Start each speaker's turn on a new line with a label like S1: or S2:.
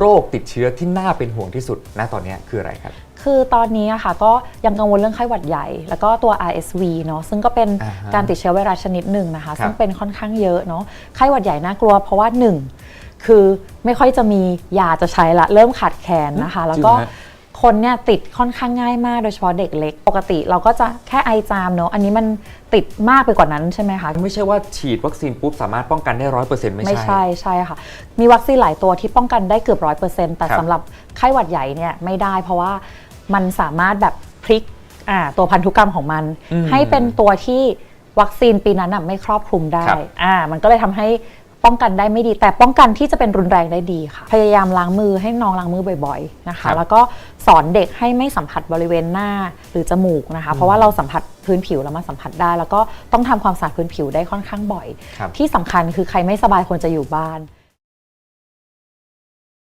S1: โรคติดเชื้อที่น่าเป็นห่วงที่สุดณตอนนี้คืออะไรครับ
S2: คือตอนนี้อะค่ะก็ยังกังวลเรื่องไข้หวัดใหญ่ แล้วก็ตัว RSV เนาะซึ่งก็เป็น
S1: อ่าฮะ
S2: การติดเชื้อไวรัสชนิดหนึ่งนะคะ
S1: ครับ
S2: ซึ่งเป็นค่อนข้างเยอะเนาะไข้หวัดใหญ่น่ากลัวเพราะว่าหนึ่งคือไม่ค่อยจะมียาจะใช้ละเริ่มขาดแคลนนะคะ แล้วก็
S1: จริงฮะ
S2: คนเนี่ยติดค่อนข้างง่ายมากโดยเฉพาะเด็กเล็ก ปกติเราก็จะแค่ไอจามเนาะอันนี้มันติดมากไปกว่านั้นใช่ไหมคะ
S1: ไม่ใช่ว่าฉีดวัคซีนปุ๊บสามารถป้องกันได้ร้อยเปอร์เซ็นต์ไม่
S2: ไม่
S1: ใช่
S2: ใช่ใช่ค่ะ มีวัคซีนหลายตัวที่ป้องกันได้เกือบร้อยเปอร์เซ็นต์แต่
S1: ครับ
S2: สำหรับไข้หวัดใหญ่เนี่ยไม่ได้ เพราะว่ามันสามารถแบบพลิกอ่าตัวพันธุกรรมของมัน
S1: อืม
S2: ให้เป็นตัวที่วัคซีนปีนั้นน่ะไม่ครอบคลุมได้
S1: ครับ
S2: อ่ามันก็เลยทำให้ ป้องกันได้ไม่ดี แต่ป้องกันที่จะเป็นรุนแรงได้ดีค่ะ พยายามล้างมือให้น้องล้างมือบ่อยๆนะ
S1: ครั
S2: คะ
S1: บ
S2: แล้วก็สอนเด็กให้ไม่สัมผัสบริเวณหน้าหรือจมูกนะคะ เพราะว่าเราสัมผัสพื้นผิวแล้วมาสัมผัสได้ แล้วก็ต้องทำความสะอาดพื้นผิวได้ค่อนข้างบ่อย
S1: ครับ
S2: ที่สำคัญคือใครไม่สบายควรจะอยู่บ้าน